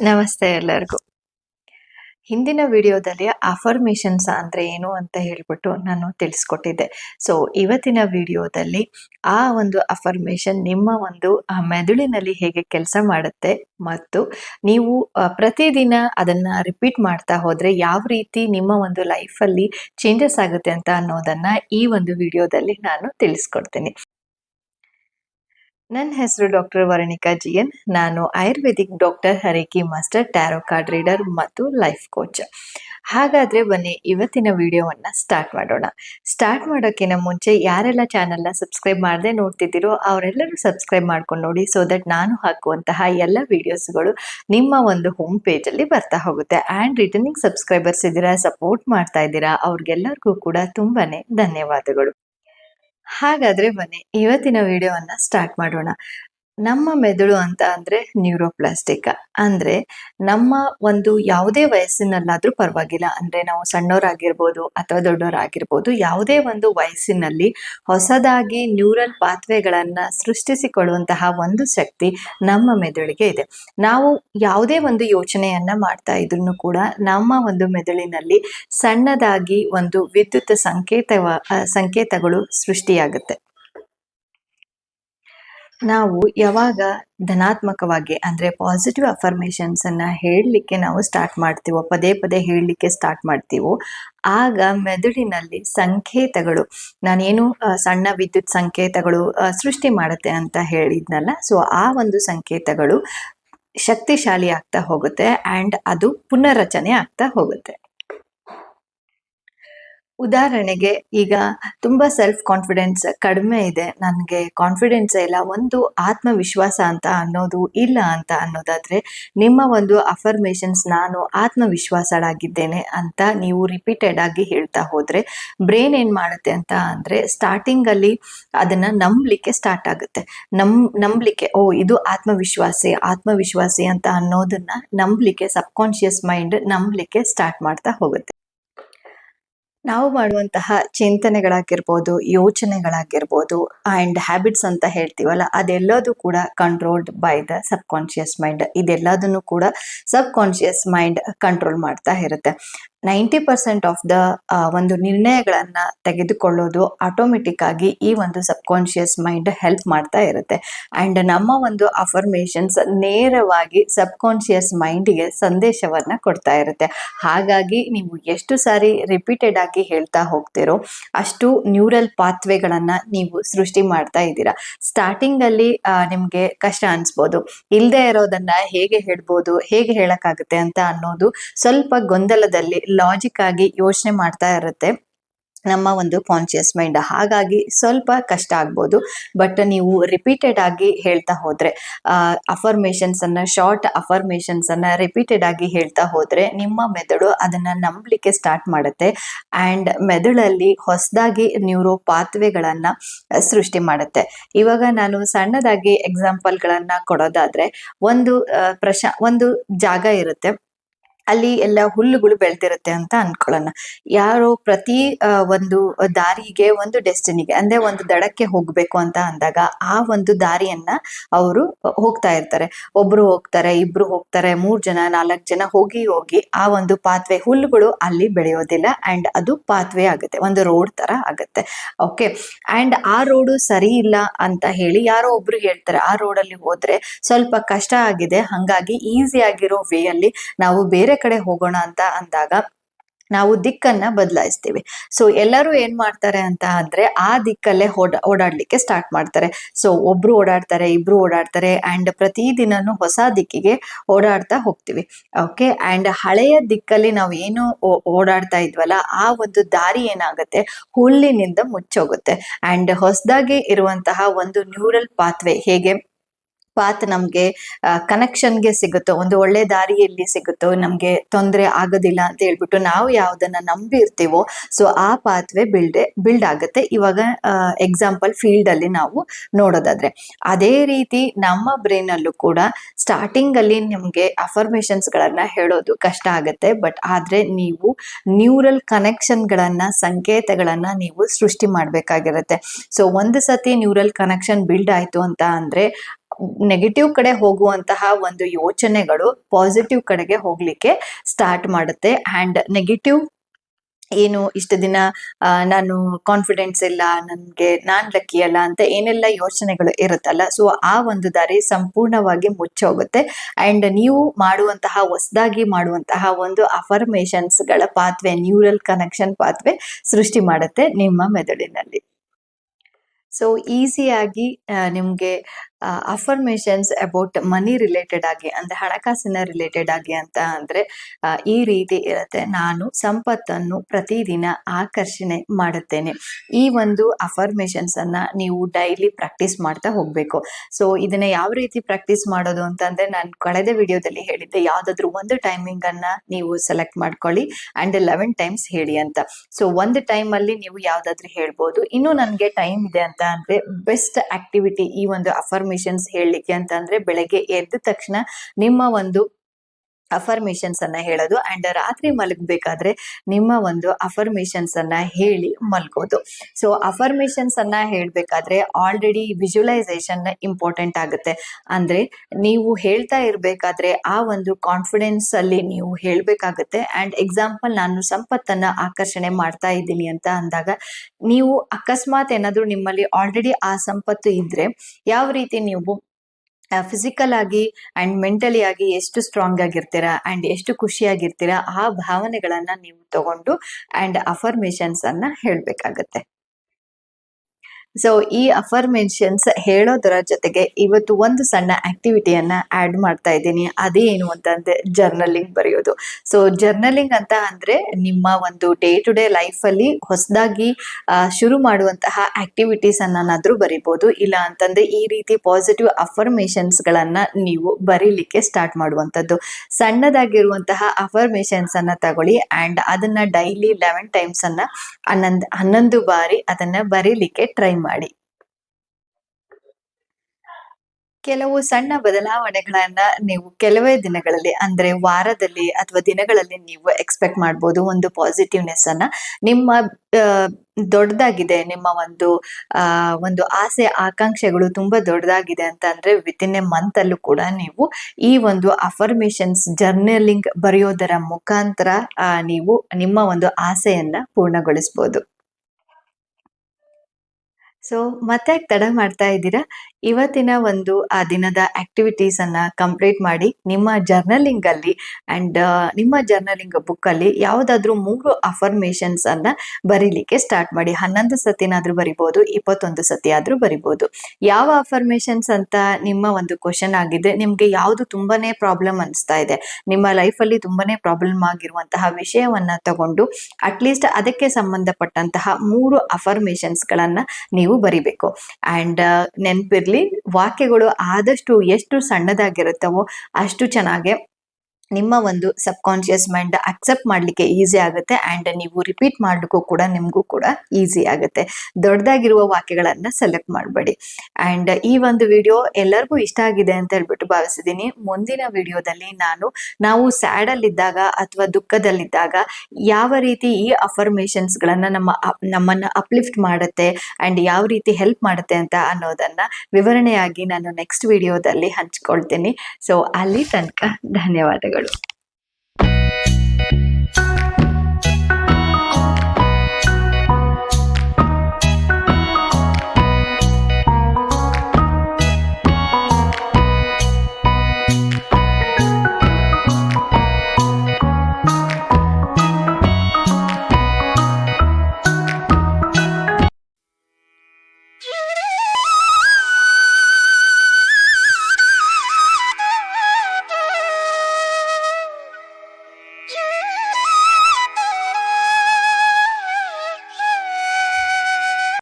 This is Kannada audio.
ನಮಸ್ತೆ ಎಲ್ಲರಿಗೂ. ಹಿಂದಿನ ವಿಡಿಯೋದಲ್ಲಿ ಅಫರ್ಮೇಷನ್ಸ್ ಅಂದರೆ ಏನು ಅಂತ ಹೇಳಿಬಿಟ್ಟು ನಾನು ತಿಳಿಸ್ಕೊಟ್ಟಿದ್ದೆ. ಸೊ ಇವತ್ತಿನ ವಿಡಿಯೋದಲ್ಲಿ ಆ ಒಂದು ಅಫರ್ಮೇಷನ್ ನಿಮ್ಮ ಒಂದು ಮೆದುಳಿನಲ್ಲಿ ಹೇಗೆ ಕೆಲಸ ಮಾಡುತ್ತೆ ಮತ್ತು ನೀವು ಪ್ರತಿದಿನ ಅದನ್ನು ರಿಪೀಟ್ ಮಾಡ್ತಾ ಹೋದರೆ ಯಾವ ರೀತಿ ನಿಮ್ಮ ಒಂದು ಲೈಫಲ್ಲಿ ಚೇಂಜಸ್ ಆಗುತ್ತೆ ಅಂತ ಅನ್ನೋದನ್ನು ಈ ಒಂದು ವಿಡಿಯೋದಲ್ಲಿ ನಾನು ತಿಳಿಸ್ಕೊಡ್ತೀನಿ. ನನ್ನ ಹೆಸರು ಡಾಕ್ಟರ್ ವರ್ಣಿಕಾ ಜಿ ಎನ್. ನಾನು Ayurvedic doctor reiki master, tarot card reader ಮತ್ತು ಲೈಫ್ ಕೋಚ್. ಹಾಗಾದ್ರೆ ಬನ್ನಿ, ಇವತ್ತಿನ ವಿಡಿಯೋವನ್ನ ಸ್ಟಾರ್ಟ್ ಮಾಡೋಣ. ಸ್ಟಾರ್ಟ್ ಮಾಡೋಕ್ಕಿಂತ ಮುಂಚೆ ಯಾರೆಲ್ಲ ಚಾನಲ್ನ ಸಬ್ಸ್ಕ್ರೈಬ್ ಮಾಡದೆ ನೋಡ್ತಿದ್ದೀರೋ ಅವರೆಲ್ಲರೂ ಸಬ್ಸ್ಕ್ರೈಬ್ ಮಾಡ್ಕೊಂಡು ನೋಡಿ ಸೊ ದಟ್ ನಾನು ಹಾಕುವಂತಹ ಎಲ್ಲ ವಿಡಿಯೋಸ್ಗಳು ನಿಮ್ಮ ಒಂದು ಹೋಮ್ ಪೇಜಲ್ಲಿ ಬರ್ತಾ ಹೋಗುತ್ತೆ. ಆ್ಯಂಡ್ ರಿಟರ್ನಿಂಗ್ ಸಬ್ಸ್ಕ್ರೈಬರ್ಸ್ ಇದ್ದೀರಾ ಸಪೋರ್ಟ್ ಮಾಡ್ತಾ ಇದ್ದೀರಾ, ಅವ್ರಿಗೆಲ್ಲರಿಗೂ ಕೂಡ ತುಂಬಾನೇ ಧನ್ಯವಾದಗಳು. ಹಾಗಾದ್ರೆ ಬನ್ನಿ ಇವತ್ತಿನ ವಿಡಿಯೋವನ್ನ ಸ್ಟಾರ್ಟ್ ಮಾಡೋಣ. ನಮ್ಮ ಮೆದುಳು ಅಂತ ಅಂದ್ರೆ ನ್ಯೂರೋಪ್ಲಾಸ್ಟಿಕ್ ಅಂದ್ರೆ ನಮ್ಮ ಒಂದು ಯಾವುದೇ ವಯಸ್ಸಿನಲ್ಲಾದ್ರೂ ಪರವಾಗಿಲ್ಲ. ಅಂದ್ರೆ ನಾವು ಸಣ್ಣವರಾಗಿರ್ಬೋದು ಅಥವಾ ದೊಡ್ಡವರಾಗಿರ್ಬೋದು, ಯಾವುದೇ ಒಂದು ವಯಸ್ಸಿನಲ್ಲಿ ಹೊಸದಾಗಿ ನ್ಯೂರಲ್ ಪಾತ್ವೆಗಳನ್ನ ಸೃಷ್ಟಿಸಿಕೊಳ್ಳುವಂತಹ ಒಂದು ಶಕ್ತಿ ನಮ್ಮ ಮೆದುಳಿಗೆ ಇದೆ. ನಾವು ಯಾವುದೇ ಒಂದು ಯೋಚನೆಯನ್ನ ಮಾಡ್ತಾ ಇದ್ರೂ ಕೂಡ ನಮ್ಮ ಒಂದು ಮೆದುಳಿನಲ್ಲಿ ಸಣ್ಣದಾಗಿ ಒಂದು ವಿದ್ಯುತ್ ಸಂಕೇತ ಸಂಕೇತಗಳು ಸೃಷ್ಟಿಯಾಗುತ್ತೆ. ನಾವು ಯಾವಾಗ ಧನಾತ್ಮಕವಾಗಿ, ಅಂದ್ರೆ ಪಾಸಿಟಿವ್ ಅಫರ್ಮೇಷನ್ಸ್ ಅನ್ನ ಹೇಳಲಿಕ್ಕೆ ನಾವು ಸ್ಟಾರ್ಟ್ ಮಾಡ್ತೀವೋ, ಪದೇ ಪದೇ ಹೇಳಲಿಕ್ಕೆ ಸ್ಟಾರ್ಟ್ ಮಾಡ್ತೀವೋ, ಆಗ ಮೆದುಳಿನಲ್ಲಿ ಸಂಕೇತಗಳು, ನಾನೇನು ಸಣ್ಣ ವಿದ್ಯುತ್ ಸಂಕೇತಗಳು ಸೃಷ್ಟಿ ಮಾಡುತ್ತೆ ಅಂತ ಹೇಳಿದ್ನಲ್ಲ ಸೊ ಆ ಒಂದು ಸಂಕೇತಗಳು ಶಕ್ತಿಶಾಲಿ ಆಗ್ತಾ ಹೋಗುತ್ತೆ ಆ್ಯಂಡ್ ಅದು ಪುನರ್ರಚನೆ ಆಗ್ತಾ ಹೋಗುತ್ತೆ. ಉದಾಹರಣೆಗೆ ಈಗ ತುಂಬಾ ಸೆಲ್ಫ್ ಕಾನ್ಫಿಡೆನ್ಸ್ ಕಡಿಮೆ ಇದೆ. ನನಗೆ ಕಾನ್ಫಿಡೆನ್ಸ್ ಇಲ್ಲ, ಒಂದು ಆತ್ಮವಿಶ್ವಾಸ ಅಂತ ಅನ್ನೋದು ಇಲ್ಲ ಅಂತ ಅನ್ನೋದಾದ್ರೆ ನಿಮ್ಮ ಒಂದು ಅಫರ್ಮೇಷನ್ಸ್ ನಾನು ಆತ್ಮವಿಶ್ವಾಸಳಾಗಿದ್ದೇನೆ ಅಂತ ನೀವು ರಿಪೀಟೆಡ್ ಆಗಿ ಹೇಳ್ತಾ ಹೋದ್ರೆ ಬ್ರೈನ್ ಏನು ಮಾಡುತ್ತೆ ಅಂತ ಸ್ಟಾರ್ಟಿಂಗ್ ಅಲ್ಲಿ ಅದನ್ನ ನಂಬಲಿಕ್ಕೆ ಸ್ಟಾರ್ಟ್ ಆಗುತ್ತೆ. ನಂಬ್ ನಂಬಲಿಕ್ಕೆ, ಓ, ಇದು ಆತ್ಮವಿಶ್ವಾಸಿ ಆತ್ಮವಿಶ್ವಾಸಿ ಅಂತ ಅನ್ನೋದನ್ನ ನಂಬಲಿಕ್ಕೆ ಸಬ್ಕಾನ್ಷಿಯಸ್ ಮೈಂಡ್ ನಂಬಲಿಕ್ಕೆ ಸ್ಟಾರ್ಟ್ ಮಾಡ್ತಾ ಹೋಗುತ್ತೆ. ನಾವು ಮಾಡುವಂತಹ ಚಿಂತನೆಗಳಾಗಿರ್ಬೋದು, ಯೋಚನೆಗಳಾಗಿರ್ಬೋದು ಆ್ಯಂಡ್ ಹ್ಯಾಬಿಟ್ಸ್ ಅಂತ ಹೇಳ್ತೀವಲ್ಲ, ಅದೆಲ್ಲದೂ ಕೂಡ controlled by the subconscious mind ಇದೆಲ್ಲದನ್ನು ಕೂಡ ಸಬ್ ಕಾನ್ಷಿಯಸ್ ಮೈಂಡ್ ಕಂಟ್ರೋಲ್ ಮಾಡ್ತಾ ಇರುತ್ತೆ. ನೈಂಟಿ ಪರ್ಸೆಂಟ್ ಆಫ್ ದ ಒಂದು ನಿರ್ಣಯಗಳನ್ನು ತೆಗೆದುಕೊಳ್ಳೋದು ಆಟೋಮೆಟಿಕ್ ಆಗಿ ಈ ಒಂದು ಸಬ್ ಕಾನ್ಷಿಯಸ್ ಮೈಂಡ್ ಹೆಲ್ಪ್ ಮಾಡ್ತಾ ಇರುತ್ತೆ. ಆ್ಯಂಡ್ ನಮ್ಮ ಒಂದು ಅಫರ್ಮೇಷನ್ಸ್ ನೇರವಾಗಿ ಸಬ್ ಕಾನ್ಷಿಯಸ್ ಮೈಂಡಿಗೆ ಸಂದೇಶವನ್ನು ಕೊಡ್ತಾ ಇರುತ್ತೆ. ಹಾಗಾಗಿ ನೀವು ಎಷ್ಟು ಸಾರಿ ರಿಪೀಟೆಡ್ ಆಗಿ ಹೇಳ್ತಾ ಹೋಗ್ತಿರೋ ಅಷ್ಟು ನ್ಯೂರಲ್ ಪಾತ್ವೆಗಳನ್ನ ನೀವು ಸೃಷ್ಟಿ ಮಾಡ್ತಾ ಇದ್ದೀರಾ. ಸ್ಟಾರ್ಟಿಂಗ್ ಅಲ್ಲಿ ನಿಮ್ಗೆ ಕಷ್ಟ ಅನ್ಸ್ಬೋದು. ಇಲ್ಲದೆ ಇರೋದನ್ನ ಹೇಗೆ ಹೇಳ್ಬೋದು, ಹೇಗೆ ಹೇಳಕ್ಕಾಗುತ್ತೆ ಅಂತ ಅನ್ನೋದು ಸ್ವಲ್ಪ ಗೊಂದಲದಲ್ಲಿ ಲಾಜಿಕ್ ಆಗಿ ಯೋಚನೆ ಮಾಡ್ತಾ ಇರುತ್ತೆ. ನಮ್ಮ ಒಂದು ಕಾನ್ಷಿಯಸ್ ಮೈಂಡ್ ಹಾಗಾಗಿ ಸ್ವಲ್ಪ ಕಷ್ಟ ಆಗ್ಬೋದು. ಬಟ್ ನೀವು ರಿಪೀಟೆಡ್ ಆಗಿ ಹೇಳ್ತಾ ಹೋದ್ರೆ ಅಫರ್ಮೇಷನ್ಸ್ ಅನ್ನ ಶಾರ್ಟ್ ಅಫರ್ಮೇಷನ್ಸ್ ಅನ್ನ ರಿಪೀಟೆಡ್ ಆಗಿ ಹೇಳ್ತಾ ಹೋದ್ರೆ ನಿಮ್ಮ ಮೆದುಳು ಅದನ್ನ ನಂಬಲಿಕ್ಕೆ ಸ್ಟಾರ್ಟ್ ಮಾಡುತ್ತೆ. ಆ್ಯಂಡ್ ಮೆದುಳಲ್ಲಿ ಹೊಸದಾಗಿ ನ್ಯೂರೋ ಪಾತ್ವೆಗಳನ್ನ ಸೃಷ್ಟಿ ಮಾಡುತ್ತೆ. ಇವಾಗ ನಾನು ಸಣ್ಣದಾಗಿ ಎಕ್ಸಾಂಪಲ್ಗಳನ್ನ ಕೊಡೋದಾದ್ರೆ, ಒಂದು ಪ್ರಶಾ, ಒಂದು ಜಾಗ ಇರುತ್ತೆ. ಅಲ್ಲಿ ಎಲ್ಲ ಹುಲ್ಲುಗಳು ಬೆಳೆದಿರುತ್ತೆ ಅಂತ ಅನ್ಕೊಳ್ಳೋಣ. ಯಾರು ಪ್ರತಿ ಒಂದು ದಾರಿಗೆ ಒಂದು ಡೆಸ್ಟಿನಿಗೆ, ಅಂದ್ರೆ ಒಂದು ದಡಕ್ಕೆ ಹೋಗ್ಬೇಕು ಅಂತ ಅಂದಾಗ ಆ ಒಂದು ದಾರಿಯನ್ನ ಅವರು ಹೋಗ್ತಾ ಇರ್ತಾರೆ. ಒಬ್ರು ಹೋಗ್ತಾರೆ, ಇಬ್ರು ಹೋಗ್ತಾರೆ, ಮೂರ್ ಜನ, ನಾಲ್ಕು ಜನ ಹೋಗಿ ಹೋಗಿ ಆ ಒಂದು ಪಾತ್ವೆ, ಹುಲ್ಲುಗಳು ಅಲ್ಲಿ ಬೆಳೆಯೋದಿಲ್ಲ ಅಂಡ್ ಅದು ಪಾತ್ವೆ ಆಗುತ್ತೆ, ಒಂದು ರೋಡ್ ತರ ಆಗುತ್ತೆ. ಓಕೆ ಅಂಡ್ ಆ ರೋಡು ಸರಿ ಇಲ್ಲ ಅಂತ ಹೇಳಿ ಯಾರೋ ಒಬ್ರು ಹೇಳ್ತಾರೆ, ಆ ರೋಡಲ್ಲಿ ಹೋದ್ರೆ ಸ್ವಲ್ಪ ಕಷ್ಟ ಆಗಿದೆ, ಹಂಗಾಗಿ ಈಸಿ ಆಗಿರೋ ವೇ ಅಲ್ಲಿ ನಾವು ಬೇರೆ ಕಡೆ ಹೋಗೋಣ ಅಂತ ಅಂದಾಗ ನಾವು ದಿಕ್ಕನ್ನ ಬದಲಾಯಿಸ್ತೀವಿ. ಸೊ ಎಲ್ಲರೂ ಏನ್ ಮಾಡ್ತಾರೆ ಅಂತ ಅಂದ್ರೆ ಆ ದಿಕ್ಕಲ್ಲೇ ಓಡ, ಓಡಾಡ್ಲಿಕ್ಕೆ ಸ್ಟಾರ್ಟ್ ಮಾಡ್ತಾರೆ. ಸೊ ಒಬ್ರು ಓಡಾಡ್ತಾರೆ, ಇಬ್ರು ಓಡಾಡ್ತಾರೆ ಅಂಡ್ ಪ್ರತಿದಿನನೂ ಹೊಸ ದಿಕ್ಕಿಗೆ ಓಡಾಡ್ತಾ ಹೋಗ್ತೀವಿ. ಓಕೆ ಅಂಡ್ ಹಳೆಯ ದಿಕ್ಕಲ್ಲಿ ನಾವು ಏನು ಓಡಾಡ್ತಾ ಇದ್ವಲ್ಲ, ಆ ಒಂದು ದಾರಿ ಏನಾಗುತ್ತೆ? ಹುಲ್ಲಿನಿಂದ ಮುಚ್ಚೋಗುತ್ತೆ. ಅಂಡ್ ಹೊಸದಾಗಿ ಇರುವಂತಹ ಒಂದು ನ್ಯೂರಲ್ ಪಾತ್ವೆ ಹೇಗೆ? ಪಾತ್ ನಮ್ಗೆ ಕನೆಕ್ಷನ್ಗೆ ಸಿಗುತ್ತೋ, ಒಂದು ಒಳ್ಳೆ ದಾರಿಯಲ್ಲಿ ಸಿಗುತ್ತೋ, ನಮ್ಗೆ ತೊಂದರೆ ಆಗೋದಿಲ್ಲ ಅಂತ ಹೇಳ್ಬಿಟ್ಟು ನಾವು ಯಾವ್ದನ್ನ ನಂಬಿರ್ತೀವೋ ಸೊ ಆ ಪಾತ್ವೆ ಬಿಲ್ಡ್ ಬಿಲ್ಡ್ ಆಗುತ್ತೆ. ಇವಾಗ ಎಕ್ಸಾಂಪಲ್ ಫೀಲ್ಡ್ ಅಲ್ಲಿ ನಾವು ನೋಡೋದಾದ್ರೆ, ಅದೇ ರೀತಿ ನಮ್ಮ ಬ್ರೈನ್ ಅಲ್ಲೂ ಕೂಡ ಸ್ಟಾರ್ಟಿಂಗ್ ಅಲ್ಲಿ ನಿಮ್ಗೆ ಅಫರ್ಮೇಷನ್ಸ್ ಗಳನ್ನ ಹೇಳೋದು ಕಷ್ಟ ಆಗುತ್ತೆ. ಬಟ್ ಆದ್ರೆ ನೀವು ನ್ಯೂರಲ್ ಕನೆಕ್ಷನ್ ಗಳನ್ನ, ಸಂಕೇತಗಳನ್ನ ನೀವು ಸೃಷ್ಟಿ ಮಾಡ್ಬೇಕಾಗಿರುತ್ತೆ. ಸೊ ಒಂದು ಸತಿ ನ್ಯೂರಲ್ ಕನೆಕ್ಷನ್ ಬಿಲ್ಡ್ ಆಯ್ತು ಅಂತ ಅಂದ್ರೆ ನೆಗೆಟಿವ್ ಕಡೆ ಹೋಗುವಂತಹ ಒಂದು ಯೋಚನೆಗಳು ಪಾಸಿಟಿವ್ ಕಡೆಗೆ ಹೋಗ್ಲಿಕ್ಕೆ ಸ್ಟಾರ್ಟ್ ಮಾಡುತ್ತೆ. ಅಂಡ್ ನೆಗೆಟಿವ್ ಏನು ಇಷ್ಟು ದಿನ ನಾನು ಕಾನ್ಫಿಡೆನ್ಸ್ ಇಲ್ಲ, ನನ್ಗೆ ನಾನ್ ಲಕ್ಕಿ ಅಲ್ಲ ಅಂತ ಏನೆಲ್ಲ ಯೋಚನೆಗಳು ಇರುತ್ತಲ್ಲ ಸೊ ಆ ಒಂದು ದಾರಿ ಸಂಪೂರ್ಣವಾಗಿ ಮುಚ್ಚೋಗುತ್ತೆ. ಅಂಡ್ ನೀವು ಮಾಡುವಂತಹ, ಹೊಸದಾಗಿ ಮಾಡುವಂತಹ ಒಂದು ಅಫರ್ಮೇಶನ್ಸ್ಗಳ ಪಾತ್ವೆ ನ್ಯೂರಲ್ ಕನೆಕ್ಷನ್ ಪಾತ್ವೆ ಸೃಷ್ಟಿ ಮಾಡುತ್ತೆ ನಿಮ್ಮ ಮೆದುಳಿನಲ್ಲಿ. ಸೊ ಈಸಿಯಾಗಿ ನಿಮಗೆ ಅಫರ್ಮೇಶನ್ಸ್ ಅಬೌಟ್ ಮನಿ ರಿಲೇಟೆಡ್ ಆಗಿ, ಅಂದ್ರೆ ಹಣಕಾಸಿನ ರಿಲೇಟೆಡ್ ಆಗಿ ಅಂತ ಅಂದ್ರೆ ಈ ರೀತಿ ಇರುತ್ತೆ. ನಾನು ಸಂಪತ್ತನ್ನು ಪ್ರತಿದಿನ ಆಕರ್ಷಣೆ ಮಾಡುತ್ತೇನೆ. ಈ ಒಂದು ಅಫರ್ಮೇಷನ್ಸ್ ಅನ್ನ ನೀವು ಡೈಲಿ ಪ್ರಾಕ್ಟೀಸ್ ಮಾಡ್ತಾ ಹೋಗ್ಬೇಕು. ಸೊ ಇದನ್ನ ಯಾವ ರೀತಿ ಪ್ರಾಕ್ಟೀಸ್ ಮಾಡೋದು ಅಂತಂದ್ರೆ, ನಾನು ಕಳೆದ ವಿಡಿಯೋದಲ್ಲಿ ಹೇಳಿದ್ದೆ, ಯಾವ್ದಾದ್ರು ಒಂದು ಟೈಮಿಂಗ್ ಅನ್ನ ನೀವು ಸೆಲೆಕ್ಟ್ ಮಾಡ್ಕೊಳ್ಳಿ ಅಂಡ್ ಲೆವೆನ್ ಟೈಮ್ಸ್ ಹೇಳಿ ಅಂತ. ಸೊ ಒಂದು ಟೈಮ್ ಅಲ್ಲಿ ನೀವು ಯಾವ್ದಾದ್ರು ಹೇಳ್ಬೋದು. ಇನ್ನು ನನಗೆ ಟೈಮ್ ಇದೆ ಅಂತ ಅಂದ್ರೆ ಬೆಸ್ಟ್ ಆಕ್ಟಿವಿಟಿ ಈ ಒಂದು ಅಫರ್ಮೇಶನ್ಸ್ ಹೇಳಲಿಕ್ಕೆ ಅಂತ ಅಂದ್ರೆ ಬೆಳಗ್ಗೆ ಎದ್ದ ತಕ್ಷಣ ನಿಮ್ಮ ಒಂದು ಅಫರ್ಮೇಶನ್ಸ್ ಅನ್ನ ಹೇಳೋದು ಅಂಡ್ ರಾತ್ರಿ ಮಲಗಬೇಕಾದ್ರೆ ನಿಮ್ಮ ಒಂದು ಅಫರ್ಮೇಷನ್ಸ್ ಅನ್ನ ಹೇಳಿ ಮಲ್ಗೋದು. ಸೊ ಅಫರ್ಮೇಷನ್ಸ್ ಅನ್ನ ಹೇಳಬೇಕಾದ್ರೆ ಆಲ್ರೆಡಿ ವಿಜುವಲೈಸೇಷನ್ ಇಂಪಾರ್ಟೆಂಟ್ ಆಗುತ್ತೆ. ಅಂದ್ರೆ ನೀವು ಹೇಳ್ತಾ ಇರಬೇಕಾದ್ರೆ ಆ ಒಂದು ಕಾನ್ಫಿಡೆನ್ಸ್ ಅಲ್ಲಿ ನೀವು ಹೇಳಬೇಕಾಗುತ್ತೆ ಅಂಡ್ ಎಕ್ಸಾಂಪಲ್ ನಾನು ಸಂಪತ್ತನ್ನ ಆಕರ್ಷಣೆ ಮಾಡ್ತಾ ಇದ್ದೀನಿ ಅಂತ ಅಂದಾಗ ನೀವು ಅಕಸ್ಮಾತ್ ಏನಾದರೂ ನಿಮ್ಮಲ್ಲಿ ಆಲ್ರೆಡಿ ಆ ಸಂಪತ್ತು ಇದ್ರೆ ಯಾವ ರೀತಿ ನೀವು ಫಿಸಿಕಲ್ ಆಗಿ ಅಂಡ್ ಮೆಂಟಲಿ ಆಗಿ ಎಷ್ಟು ಸ್ಟ್ರಾಂಗ್ ಆಗಿರ್ತೀರಾ ಅಂಡ್ ಎಷ್ಟು ಖುಷಿಯಾಗಿರ್ತೀರಾ ಆ ಭಾವನೆಗಳನ್ನ ನೀವು ತಗೊಂಡು ಅಂಡ್ ಅಫರ್ಮೇಶನ್ಸ್ ಅನ್ನ ಹೇಳ್ಬೇಕಾಗತ್ತೆ. ಸೊ ಈ ಅಫರ್ಮೆನ್ಷನ್ಸ್ ಹೇಳೋದರ ಜೊತೆಗೆ ಇವತ್ತು ಒಂದು ಸಣ್ಣ ಆಕ್ಟಿವಿಟಿಯನ್ನು ಆಡ್ ಮಾಡ್ತಾ ಇದ್ದೀನಿ. ಅದೇನು ಅಂತಂದ್ರೆ ಜರ್ನಲಿಂಗ್ ಬರೆಯೋದು. ಸೊ ಜರ್ನಲಿಂಗ್ ಅಂತ ಅಂದ್ರೆ ನಿಮ್ಮ ಒಂದು ಡೇ ಟು ಡೇ ಲೈಫ್ ಅಲ್ಲಿ ಹೊಸದಾಗಿ ಶುರು ಮಾಡುವಂತಹ ಆಕ್ಟಿವಿಟೀಸ್ ಅನ್ನನಾದ್ರೂ ಬರಿಬೋದು. ಇಲ್ಲ ಅಂತಂದ್ರೆ ಈ ರೀತಿ ಪಾಸಿಟಿವ್ ಅಫರ್ಮೇಷನ್ಸ್ಗಳನ್ನು ನೀವು ಬರೀಲಿಕ್ಕೆ ಸ್ಟಾರ್ಟ್ ಮಾಡುವಂತದ್ದು ಸಣ್ಣದಾಗಿರುವಂತಹ ಅಫರ್ಮೇಷನ್ಸನ್ನು ತಗೊಳ್ಳಿ ಅಂಡ್ ಅದನ್ನ ಡೈಲಿ ಲೆವೆನ್ ಟೈಮ್ಸ್ ಅನ್ನ ಹನ್ನೊಂದು ಹನ್ನೊಂದು ಬಾರಿ ಅದನ್ನ ಬರೀಲಿಕ್ಕೆ ಟ್ರೈ ಮಾಡಿ. ಕೆಲವು ಸಣ್ಣ ಬದಲಾವಣೆಗಳನ್ನ ನೀವು ಕೆಲವೇ ದಿನಗಳಲ್ಲಿ, ಅಂದ್ರೆ ವಾರದಲ್ಲಿ ಅಥವಾ ದಿನಗಳಲ್ಲಿ ನೀವು ಎಕ್ಸ್ಪೆಕ್ಟ್ ಮಾಡ್ಬೋದು ಒಂದು ಪಾಸಿಟಿವ್ನೆಸ್ ಅನ್ನ. ನಿಮ್ಮ ದೊಡ್ಡದಾಗಿದೆ, ನಿಮ್ಮ ಒಂದು ಒಂದು ಆಸೆ, ಆಕಾಂಕ್ಷೆಗಳು ತುಂಬಾ ದೊಡ್ಡದಾಗಿದೆ ಅಂತ ಅಂದ್ರೆ ವಿತ್ ಇನ್ ಎ ಮಂತ್ ಅಲ್ಲೂ ಕೂಡ ನೀವು ಈ ಒಂದು ಅಫರ್ಮೇಶನ್ಸ್ ಜರ್ನಲಿಂಗ್ ಬರೆಯೋದರ ಮುಖಾಂತರ ನೀವು ನಿಮ್ಮ ಒಂದು ಆಸೆಯನ್ನ ಪೂರ್ಣಗೊಳಿಸ್ಬೋದು. ಸೊ ಮತ್ತೆ ತಡ ಮಾಡ್ತಾ ಇದ್ದೀರಾ? ಇವತ್ತಿನ ಒಂದು, ಆ ದಿನದ ಆಕ್ಟಿವಿಟೀಸ್ ಅನ್ನ ಕಂಪ್ಲೀಟ್ ಮಾಡಿ ನಿಮ್ಮ ಜರ್ನಲಿಂಗ್ ಅಲ್ಲಿ ಅಂಡ್ ನಿಮ್ಮ ಜರ್ನಲಿಂಗ್ ಬುಕ್ ಅಲ್ಲಿ ಯಾವ್ದಾದ್ರು ಮೂರು ಅಫರ್ಮೇಶನ್ಸ್ ಅನ್ನ ಬರೀಲಿಕ್ಕೆ ಸ್ಟಾರ್ಟ್ ಮಾಡಿ. ಹನ್ನೊಂದು ಸತಿನಾದ್ರೂ ಬರಿಬಹುದು ಇಪ್ಪತ್ತೊಂದು ಸತಿ ಆದ್ರೂ ಬರಿಬಹುದು ಯಾವ ಅಫರ್ಮೇಶನ್ಸ್ ಅಂತ ನಿಮ್ಮ ಒಂದು ಕ್ವಶನ್ ಆಗಿದೆ ನಿಮ್ಗೆ ಯಾವ್ದು ತುಂಬಾನೇ ಪ್ರಾಬ್ಲಮ್ ಅನಿಸ್ತಾ ಇದೆ. ನಿಮ್ಮ ಲೈಫ್ ಅಲ್ಲಿ ತುಂಬಾನೇ ಪ್ರಾಬ್ಲಮ್ ಆಗಿರುವಂತಹ ವಿಷಯವನ್ನ ತಗೊಂಡು ಅಟ್ಲೀಸ್ಟ್ ಅದಕ್ಕೆ ಸಂಬಂಧಪಟ್ಟಂತಹ ಮೂರು ಅಫರ್ಮೇಶನ್ಸ್ ಗಳನ್ನ ನೀವು ಬರಿಬೇಕು. ಅಂಡ್ ನೆನಪಿರಲಿ ವಾಕ್ಯಗಳು ಆದಷ್ಟು ಎಷ್ಟು ಸಣ್ಣದಾಗಿರುತ್ತವೋ ಅಷ್ಟು ಚೆನ್ನಾಗೆ ನಿಮ್ಮ ಒಂದು ಸಬ್ ಕಾನ್ಶಿಯಸ್ ಮೈಂಡ್ ಅಕ್ಸೆಪ್ಟ್ ಮಾಡ್ಲಿಕ್ಕೆ ಈಸಿ ಆಗುತ್ತೆ ಅಂಡ್ ನೀವು ರಿಪೀಟ್ ಮಾಡಲಿಕ್ಕೂ ಕೂಡ ನಿಮಗೂ ಕೂಡ ಈಸಿ ಆಗುತ್ತೆ. ದೊಡ್ಡದಾಗಿರುವ ವಾಕ್ಯಗಳನ್ನು ಸೆಲೆಕ್ಟ್ ಮಾಡಬೇಡಿ. ಅಂಡ್ ಈ ಒಂದು ವಿಡಿಯೋ ಎಲ್ಲರಿಗೂ ಇಷ್ಟ ಆಗಿದೆ ಅಂತ ಹೇಳ್ಬಿಟ್ಟು ಭಾವಿಸಿದ್ದೀನಿ. ಮುಂದಿನ ವಿಡಿಯೋದಲ್ಲಿ ನಾನು ನಾವು ಸ್ಯಾಡ್ ಅಲ್ಲಿದ್ದಾಗ ಅಥವಾ ದುಃಖದಲ್ಲಿದ್ದಾಗ ಯಾವ ರೀತಿ ಈ ಅಫರ್ಮೇಷನ್ಸ್ಗಳನ್ನು ನಮ್ಮ ನಮ್ಮನ್ನು ಅಪ್ಲಿಫ್ಟ್ ಮಾಡುತ್ತೆ ಅಂಡ್ ಯಾವ ರೀತಿ ಹೆಲ್ಪ್ ಮಾಡುತ್ತೆ ಅಂತ ಅನ್ನೋದನ್ನ ವಿವರಣೆಯಾಗಿ ನಾನು ನೆಕ್ಸ್ಟ್ ವಿಡಿಯೋದಲ್ಲಿ ಹಂಚ್ಕೊಳ್ತೀನಿ. ಸೊ ಅಲ್ಲಿ ತನಕ ಧನ್ಯವಾದಗಳು. recuerdo